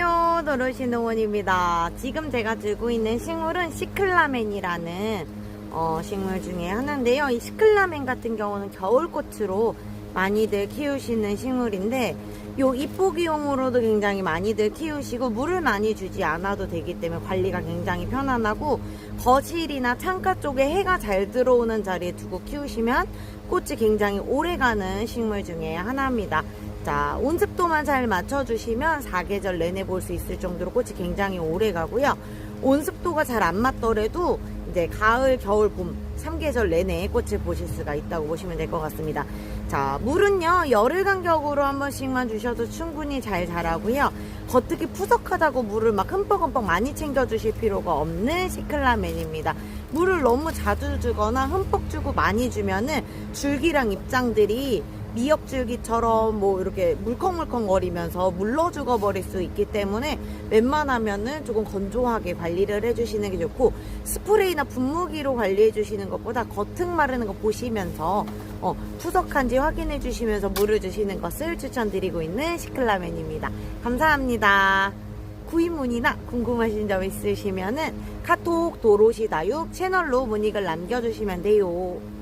안녕하세요. 도로시농원입니다. 지금 제가 들고 있는 식물은 시클라멘이라는 어, 식물 중에 하나인데요. 이 시클라멘 같은 경우는 겨울꽃으로 많이들 키우시는 식물인데 요 이쁘기용으로도 굉장히 많이들 키우시고 물을 많이 주지 않아도 되기 때문에 관리가 굉장히 편안하고 거실이나 창가 쪽에 해가 잘 들어오는 자리에 두고 키우시면 꽃이 굉장히 오래가는 식물 중에 하나입니다. 자, 온습도만 잘 맞춰주시면 사계절 내내 볼 수 있을 정도로 꽃이 굉장히 오래 가고요. 온습도가 잘 안 맞더라도 이제 가을, 겨울, 봄, 3계절 내내 꽃을 보실 수가 있다고 보시면 될 것 같습니다. 자, 물은요, 열흘 간격으로 한 번씩만 주셔도 충분히 잘 자라고요. 겉흙이 푸석하다고 물을 막 흠뻑흠뻑 많이 챙겨주실 필요가 없는 시클라멘입니다. 물을 너무 자주 주거나 흠뻑 주고 많이 주면은 줄기랑 잎장들이 미역줄기처럼 뭐 이렇게 물컹물컹 거리면서 물러 죽어 버릴 수 있기 때문에 웬만하면은 조금 건조하게 관리를 해주시는 게 좋고 스프레이나 분무기로 관리해 주시는 것보다 겉흙 마르는 거 보시면서 어, 푸석한지 확인해 주시면서 물을 주시는 것을 추천드리고 있는 시클라멘입니다. 감사합니다. 구입 문의나 궁금하신 점 있으시면은 카톡 도로시 다육 채널로 문의글 남겨주시면 돼요.